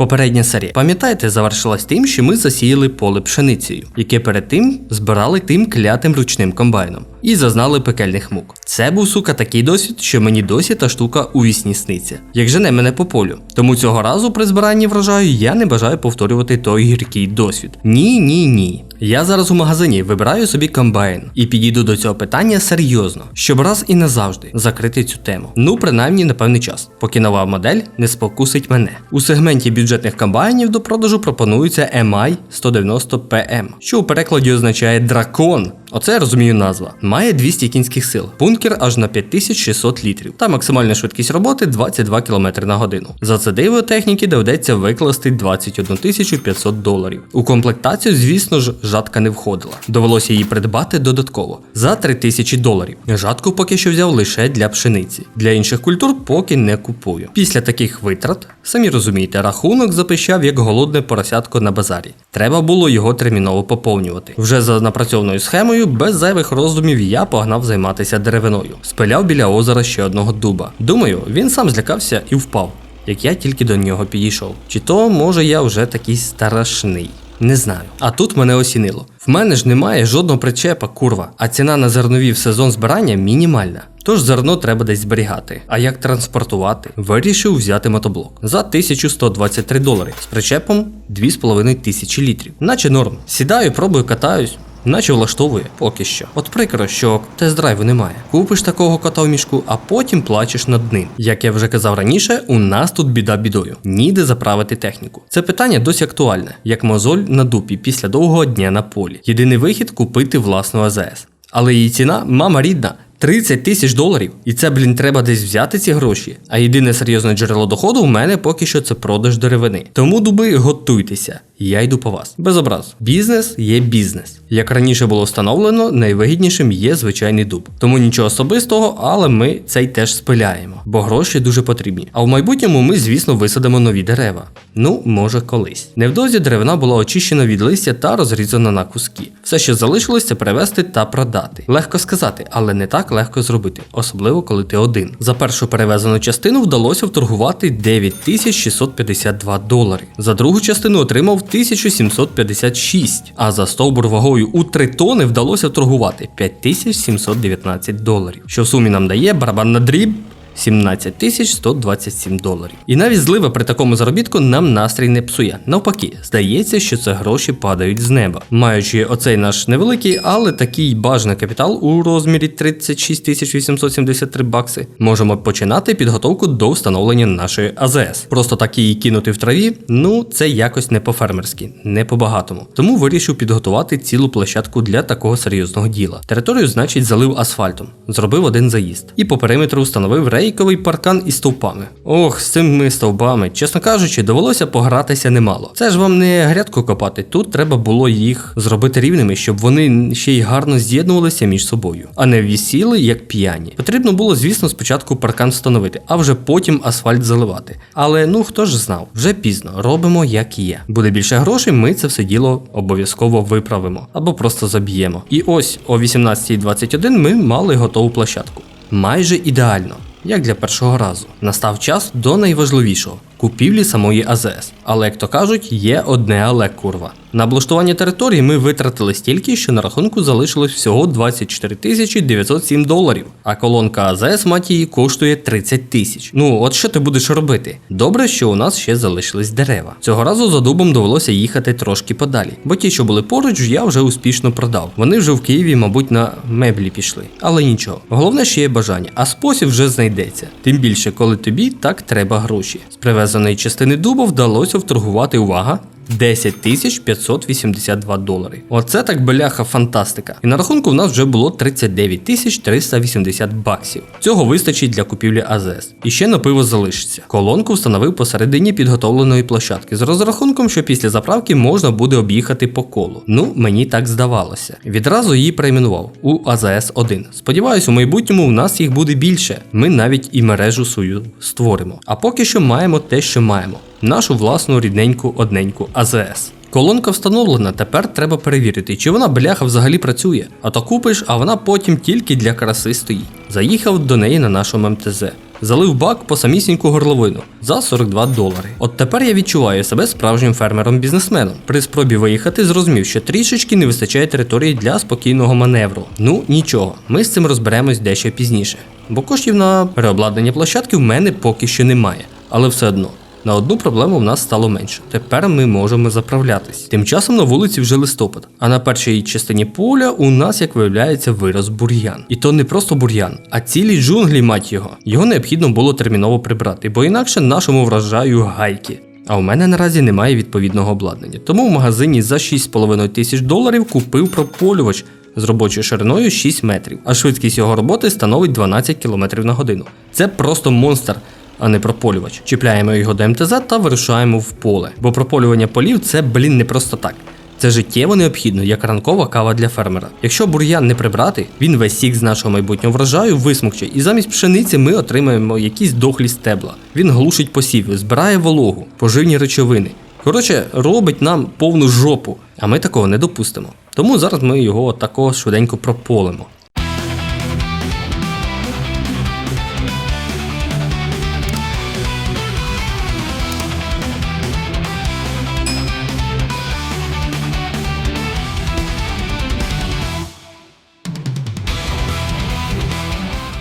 Попередня серія, пам'ятаєте, завершилась тим, що ми засіяли поле пшеницею, яке перед тим збирали тим клятим ручним комбайном, і зазнали пекельних мук. Це був сука такий досвід, що мені досі та штука у вісні сниться, як жене мене по полю. Тому цього разу при збиранні врожаю я не бажаю повторювати той гіркий досвід. Ні, ні, ні. Я зараз у магазині вибираю собі комбайн і підійду до цього питання серйозно, щоб раз і назавжди закрити цю тему. Ну, принаймні на певний час, поки нова модель не спокусить мене. У сегменті бюджетних комбайнів до продажу пропонується MI 190 PM, що у перекладі означає дракон. Оце я розумію назва. Має 200 кінських сил, бункер аж на 5600 літрів та максимальна швидкість роботи 22 км на годину. За це диво техніки доведеться викласти 21 500 доларів. У комплектацію, звісно ж, жатка не входила. Довелося її придбати додатково за 3000 доларів. Жатку поки що взяв лише для пшениці. Для інших культур поки не купую. Після таких витрат, самі розумієте, рахунок запищав як голодне поросятко на базарі. Треба було його терміново поповнювати. Вже за напрацьованою схемою, без зайвих роздумів, я погнав займатися деревиною. Спиляв біля озера ще одного дуба. Думаю, він сам злякався і впав, як я тільки до нього підійшов. Чи то, може, я вже такий страшний. Не знаю. А тут мене осінило. В мене ж немає жодного причепа, курва, а ціна на зернові в сезон збирання мінімальна. Тож зерно треба десь зберігати. А як транспортувати? Вирішив взяти мотоблок за 1123 долари з причепом 2500 літрів. Наче норм. Сідаю, пробую, катаюсь. Наче влаштовує поки що. От прикро, що тест-драйву немає. Купиш такого кота в мішку, а потім плачеш над ним. Як я вже казав раніше, у нас тут біда бідою. Ніде заправити техніку. Це питання досі актуальне, як мозоль на дупі після довгого дня на полі. Єдиний вихід купити власну АЗС. Але її ціна, мама рідна, 30 тисяч доларів. І це, блін, треба десь взяти ці гроші. А єдине серйозне джерело доходу у мене поки що це продаж деревини. Тому дуби, готуйтеся. Я йду по вас. Без образ. Бізнес є бізнес. Як раніше було встановлено, найвигіднішим є звичайний дуб. Тому нічого особистого, але ми цей теж спиляємо, бо гроші дуже потрібні. А в майбутньому ми, звісно, висадимо нові дерева. Ну, може, колись. Невдовзі деревина була очищена від листя та розрізана на куски. Все, що залишилось, це привезти та продати. Легко сказати, але не так легко зробити, особливо коли ти один. За першу перевезену частину вдалося вторгувати 9652 долари. За другу частину отримав 1756, а за стовбур вагою у 3 тони вдалося вторгувати 5719 доларів, що в сумі нам дає барабан на дріб. 17 тисяч 127 доларів. І навіть злива при такому заробітку нам настрій не псує. Навпаки, здається, що це гроші падають з неба. Маючи оцей наш невеликий, але такий бажаний капітал у розмірі 36 тисяч 873 бакси, можемо починати підготовку до встановлення нашої АЗС. Просто так її кинути в траві, ну це якось не по-фермерськи, не по-багатому. Тому вирішив підготувати цілу площадку для такого серйозного діла. Територію, значить, залив асфальтом, зробив один заїзд і по периметру встановив рейковий паркан із стовпами. Ох, з цими стовпами, чесно кажучи, довелося погратися немало. Це ж вам не грядку копати. Тут треба було їх зробити рівними, щоб вони ще й гарно з'єднувалися між собою, а не вісіли як п'яні. Потрібно було, звісно, спочатку паркан встановити, а вже потім асфальт заливати. Але ну хто ж знав, вже пізно робимо як є. Буде більше грошей, ми це все діло обов'язково виправимо або просто заб'ємо. І ось о 18.21 ми мали готову площадку. Майже ідеально як для першого разу. Настав час до найважливішого купівлі самої АЗС. Але, як то кажуть, є одне але курва. На облаштування території ми витратили стільки, що на рахунку залишилось всього 24 тисячі 907 доларів, а колонка АЗС мать її коштує 30 тисяч. Ну, от що ти будеш робити? Добре, що у нас ще залишились дерева. Цього разу за дубом довелося їхати трошки подалі, бо ті, що були поруч, я вже успішно продав. Вони вже в Києві, мабуть, на меблі пішли. Але нічого. Головне, що є бажання, а спосіб вже знайдеться. Тим більше, коли тобі так треба гроші. З привезеної частини дуба вдалося вторгувати увага. 10 тисяч 582 долари. Оце так бляха фантастика. І на рахунку в нас вже було 39 тисяч 380 баксів. Цього вистачить для купівлі АЗС. І ще на пиво залишиться. Колонку встановив посередині підготовленої площадки з розрахунком, що після заправки можна буде об'їхати по колу. Ну, мені так здавалося. Відразу її перейменував у АЗС 1. Сподіваюсь, у майбутньому у нас їх буде більше. Ми навіть і мережу свою створимо. А поки що маємо те, що маємо нашу власну рідненьку одненьку АЗС. Колонка встановлена, тепер треба перевірити, чи вона бляха взагалі працює. А то купиш, а вона потім тільки для краси стоїть. Заїхав до неї на нашому МТЗ. залив бак по самісіньку горловину за 42 долари. От тепер я відчуваю себе справжнім фермером-бізнесменом. При спробі виїхати зрозумів, що трішечки не вистачає території для спокійного маневру. Ну нічого, ми з цим розберемось дещо пізніше. Бо коштів на переобладнання площадки в мене поки що немає, але все одно. На одну проблему в нас стало менше. Тепер ми можемо заправлятись. Тим часом на вулиці вже листопад, а на першій частині поля у нас, як виявляється, вирос бур'ян. І то не просто бур'ян, а цілі джунглі, мать його. Його необхідно було терміново прибрати, бо інакше нашому вражаю гайки. А у мене наразі немає відповідного обладнання. Тому в магазині за 6,5 тисяч доларів купив прополювач з робочою шириною 6 метрів, а швидкість його роботи становить 12 км на годину. Це просто монстр а не прополювач. Чіпляємо його до МТЗ та вирушаємо в поле. Бо прополювання полів це, блін, не просто так. Це життєво необхідно, як ранкова кава для фермера. Якщо бур'ян не прибрати, він весь сік з нашого майбутнього врожаю висмокче, і замість пшениці ми отримаємо якісь дохлі стебла. Він глушить посів, збирає вологу, поживні речовини. Коротше, робить нам повну жопу, а ми такого не допустимо. Тому зараз ми його такого швиденько прополимо.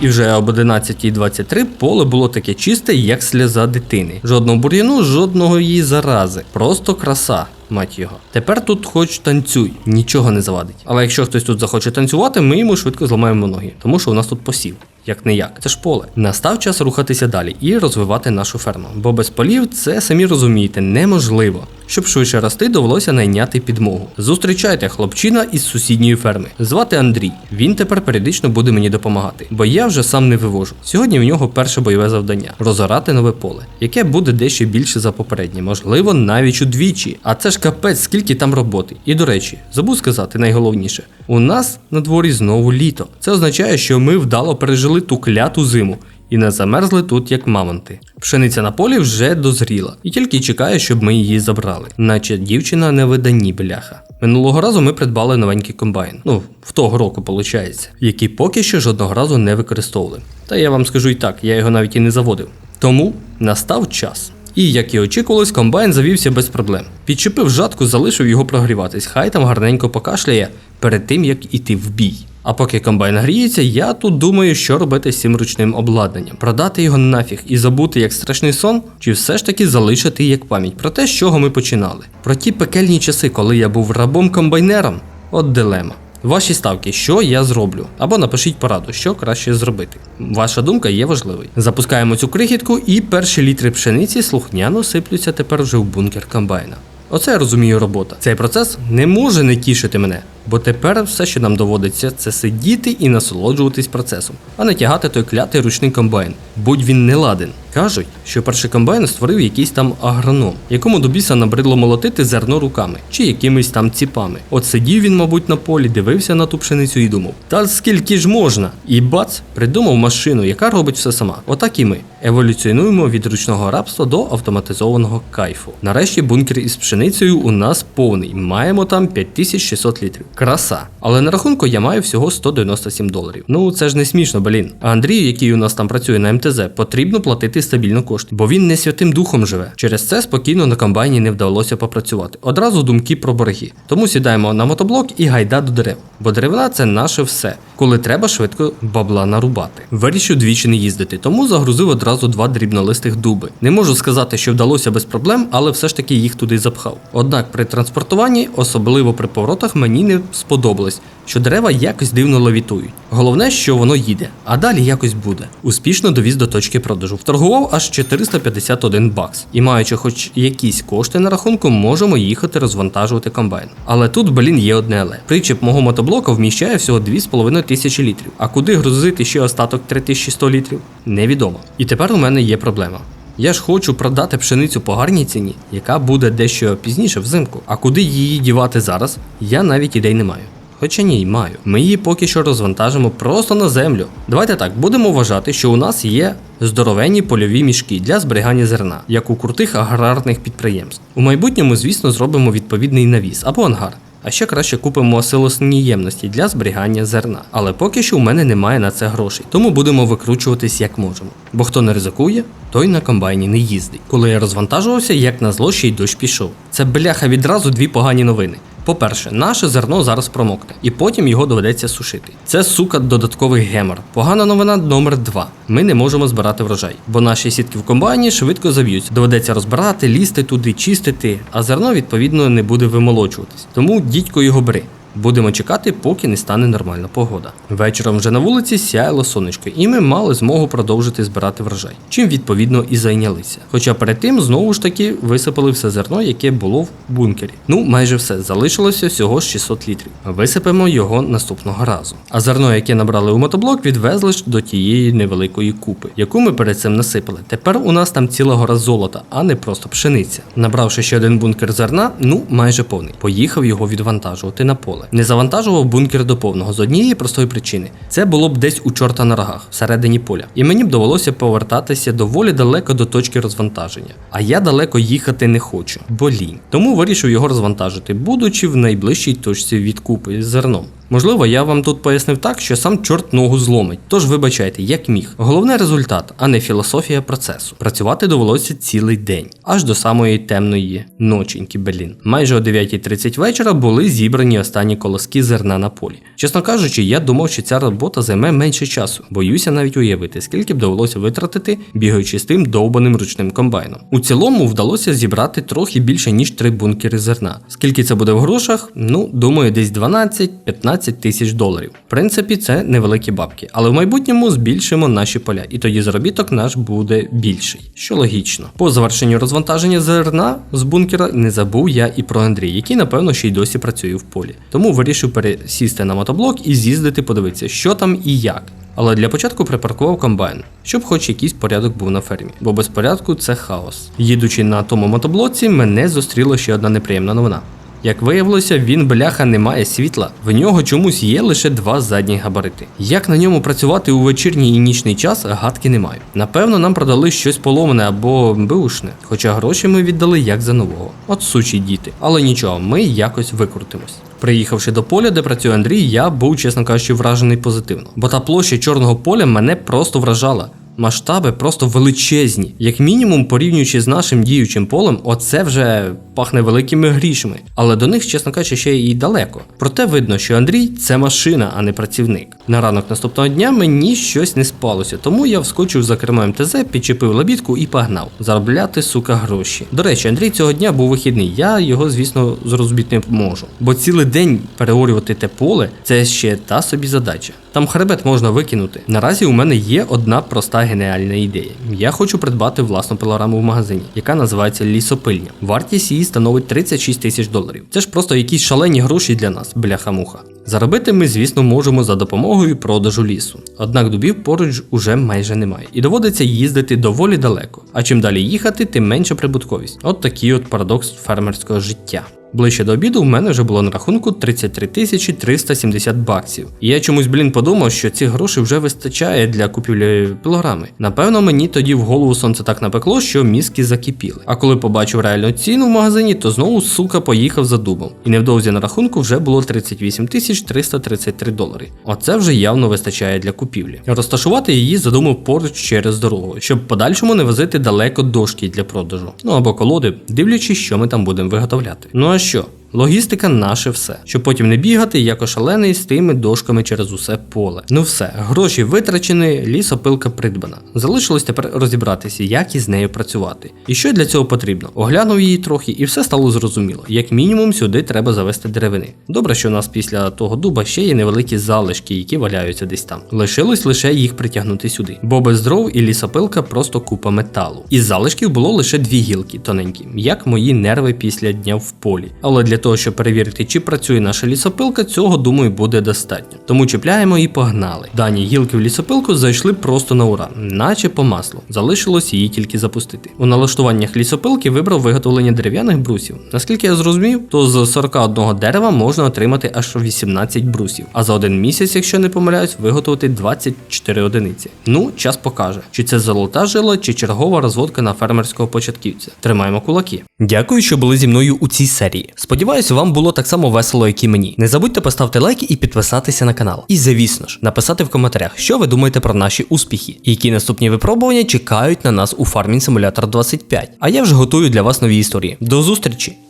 І вже об 11.23 поле було таке чисте, як сльоза дитини. Жодного бур'яну, жодного її зарази. Просто краса. Мать його. Тепер тут хоч танцюй, нічого не завадить. Але якщо хтось тут захоче танцювати, ми йому швидко зламаємо ноги, тому що у нас тут посів. Як не як, це ж поле. Настав час рухатися далі і розвивати нашу ферму. Бо без полів це самі розумієте неможливо. Щоб швидше рости, довелося найняти підмогу. Зустрічайте хлопчина із сусідньої ферми. Звати Андрій. Він тепер періодично буде мені допомагати, бо я вже сам не вивожу. Сьогодні в нього перше бойове завдання розорати нове поле, яке буде дещо більше за попереднє, можливо, навіть удвічі. А це ж капець, скільки там роботи. І до речі, забув сказати найголовніше: у нас на дворі знову літо. Це означає, що ми вдало пережили ту кляту зиму. І не замерзли тут, як мамонти. Пшениця на полі вже дозріла, і тільки чекає, щоб ми її забрали. Наче дівчина не видані бляха. Минулого разу ми придбали новенький комбайн. Ну, в того року, виходить, який поки що жодного разу не використовували. Та я вам скажу і так, я його навіть і не заводив. Тому настав час. І, як і очікувалось, комбайн завівся без проблем. Підчепив жатку, залишив його прогріватись, хай там гарненько покашляє перед тим, як іти в бій. А поки комбайн гріється, я тут думаю, що робити з цим ручним обладнанням. Продати його нафіг і забути як страшний сон, чи все ж таки залишити як пам'ять про те, з чого ми починали. Про ті пекельні часи, коли я був рабом-комбайнером, от дилема. Ваші ставки, що я зроблю, або напишіть пораду, що краще зробити. Ваша думка є важливою. Запускаємо цю крихітку, і перші літри пшениці слухняно сиплються тепер вже в бункер комбайна. Оце я розумію робота. Цей процес не може не тішити мене, бо тепер все, що нам доводиться, це сидіти і насолоджуватись процесом, а не тягати той клятий ручний комбайн. Будь він не ладен. Кажуть, що перший комбайн створив якийсь там агроном, якому до біса набридло молотити зерно руками чи якимись там ціпами. От сидів він, мабуть, на полі, дивився на ту пшеницю і думав: та скільки ж можна? І бац, придумав машину, яка робить все сама. Отак і ми еволюціонуємо від ручного рабства до автоматизованого кайфу. Нарешті бункер із пшеницею у нас повний. Маємо там 5600 літрів. Краса. Але на рахунку я маю всього 197 доларів. Ну це ж не смішно, блін. А Андрію, який у нас там працює на МТЗ, потрібно платити стабільно кошти, бо він не святим духом живе. Через це спокійно на комбайні не вдалося попрацювати. Одразу думки про борги. Тому сідаємо на мотоблок і гайда до дерев. Бо деревина це наше все, коли треба швидко бабла нарубати. Вирішив двічі не їздити, тому загрузив одразу два дрібнолистих дуби. Не можу сказати, що вдалося без проблем, але все ж таки їх туди запхав. Однак при транспортуванні, особливо при поворотах, мені не сподобалось, що дерева якось дивно левітують. Головне, що воно їде, а далі якось буде. Успішно довіз до точки продажу. Вторгував аж 451 бакс. І маючи хоч якісь кошти на рахунку, можемо їхати розвантажувати комбайн. Але тут, блін, є одне але. Причеп мого мотоблока вміщає всього 2,5 тисячі літрів. А куди грузити ще остаток 3100 літрів? Невідомо. І тепер у мене є проблема. Я ж хочу продати пшеницю по гарній ціні, яка буде дещо пізніше взимку. А куди її дівати зараз, я навіть ідей не маю. Хоча ні, маю. Ми її поки що розвантажимо просто на землю. Давайте так, будемо вважати, що у нас є здоровенні польові мішки для зберігання зерна, як у крутих аграрних підприємств. У майбутньому, звісно, зробимо відповідний навіс або ангар. А ще краще купимо силосні ємності для зберігання зерна. Але поки що у мене немає на це грошей, тому будемо викручуватись як можемо. Бо хто не ризикує, той на комбайні не їздить. Коли я розвантажувався, як на зло ще й дощ пішов. Це бляха відразу дві погані новини. По-перше, наше зерно зараз промокне, і потім його доведеться сушити. Це сука додатковий гемор. Погана новина номер 2 Ми не можемо збирати врожай, бо наші сітки в комбайні швидко зав'ються. Доведеться розбирати, лізти туди, чистити, а зерно відповідно не буде вимолочуватись. Тому дідько його бери. Будемо чекати, поки не стане нормальна погода. Вечором вже на вулиці сяяло сонечко, і ми мали змогу продовжити збирати врожай, чим відповідно і зайнялися. Хоча перед тим знову ж таки висипали все зерно, яке було в бункері. Ну, майже все залишилося всього 600 літрів. Висипемо його наступного разу. А зерно, яке набрали у мотоблок, відвезли ж до тієї невеликої купи, яку ми перед цим насипали. Тепер у нас там ціла гора золота, а не просто пшениця. Набравши ще один бункер зерна, ну майже повний. Поїхав його відвантажувати на поле. Не завантажував бункер до повного з однієї простої причини. Це було б десь у чорта на рогах, всередині поля. І мені б довелося повертатися доволі далеко до точки розвантаження. А я далеко їхати не хочу, бо лінь. Тому вирішив його розвантажити, будучи в найближчій точці від купи з зерном. Можливо, я вам тут пояснив так, що сам чорт ногу зломить. Тож вибачайте, як міг. Головне результат, а не філософія процесу. Працювати довелося цілий день, аж до самої темної ноченьки, блін. Майже о 9.30 вечора були зібрані останні колоски зерна на полі. Чесно кажучи, я думав, що ця робота займе менше часу. Боюся навіть уявити, скільки б довелося витратити, бігаючи з тим довбаним ручним комбайном. У цілому вдалося зібрати трохи більше ніж три бункери зерна. Скільки це буде в грошах? Ну, думаю, десь 12-15 тисяч доларів. В принципі, це невеликі бабки, але в майбутньому збільшимо наші поля, і тоді заробіток наш буде більший, що логічно. По завершенню розвантаження зерна з бункера не забув я і про Андрій, який напевно ще й досі працює в полі. Тому вирішив пересісти на мотоблок і з'їздити подивитися, що там і як. Але для початку припаркував комбайн, щоб хоч якийсь порядок був на фермі, бо без порядку це хаос. Їдучи на тому мотоблоці, мене зустріла ще одна неприємна новина. Як виявилося, він бляха не має світла. В нього чомусь є лише два задні габарити. Як на ньому працювати у вечірній і нічний час, гадки не маю. Напевно, нам продали щось поломане або беушне, хоча гроші ми віддали як за нового. От сучі діти. Але нічого, ми якось викрутимось. Приїхавши до поля, де працює Андрій, я був, чесно кажучи, вражений позитивно. Бо та площа чорного поля мене просто вражала. Масштаби просто величезні. Як мінімум, порівнюючи з нашим діючим полем, оце вже пахне великими грішми. Але до них, чесно кажучи, ще й далеко. Проте видно, що Андрій це машина, а не працівник. На ранок наступного дня мені щось не спалося, тому я вскочив за кермо МТЗ, підчепив лабітку і погнав. Заробляти, сука, гроші. До речі, Андрій цього дня був вихідний. Я його, звісно, зрозуміти не можу. Бо цілий день переорювати те поле це ще та собі задача. Там хребет можна викинути. Наразі у мене є одна проста геніальна ідея. Я хочу придбати власну пилораму в магазині, яка називається лісопильня. Вартість її становить 36 тисяч доларів. Це ж просто якісь шалені гроші для нас, бляха-муха. Заробити ми, звісно, можемо за допомогою продажу лісу. Однак дубів поруч уже майже немає, і доводиться їздити доволі далеко. А чим далі їхати, тим менша прибутковість. От такий от парадокс фермерського життя. Ближче до обіду в мене вже було на рахунку 33 370 баксів. І я чомусь, блін, подумав, що цих грошей вже вистачає для купівлі пілограми. Напевно, мені тоді в голову сонце так напекло, що мізки закипіли. А коли побачив реальну ціну в магазині, то знову сука поїхав за дубом. І невдовзі на рахунку вже було 38 333 долари. Оце вже явно вистачає для купівлі. Розташувати її задумав поруч через дорогу, щоб подальшому не возити далеко дошки для продажу. Ну або колоди, дивлячись, що ми там будемо виготовляти. Ну а що? Логістика наше все, щоб потім не бігати як ошалений з тими дошками через усе поле. Ну все, гроші витрачені, лісопилка придбана. Залишилось тепер розібратися, як із нею працювати. І що для цього потрібно. Оглянув її трохи, і все стало зрозуміло. Як мінімум, сюди треба завести деревини. Добре, що у нас після того дуба ще є невеликі залишки, які валяються десь там. Лишилось лише їх притягнути сюди. Бо без дров і лісопилка просто купа металу. Із залишків було лише дві гілки тоненькі, як мої нерви після дня в полі. Але для того, щоб перевірити, чи працює наша лісопилка, цього думаю буде достатньо. Тому чіпляємо і погнали. Дані гілки в лісопилку зайшли просто на ура, наче по маслу. Залишилось її тільки запустити. У налаштуваннях лісопилки вибрав виготовлення дерев'яних брусів. Наскільки я зрозумів, то з 41 дерева можна отримати аж 18 брусів, а за один місяць, якщо не помиляюсь, виготовити 24 одиниці. Ну, час покаже, чи це золота жила, чи чергова розводка на фермерського початківця. Тримаємо кулаки. Дякую, що були зі мною у цій серії. Сподіваюся, вам було так само весело, як і мені. Не забудьте поставити лайк і підписатися на канал. І звісно ж, написати в коментарях, що ви думаєте про наші успіхи, і які наступні випробування чекають на нас у Farming Simulator 25. А я вже готую для вас нові історії. До зустрічі!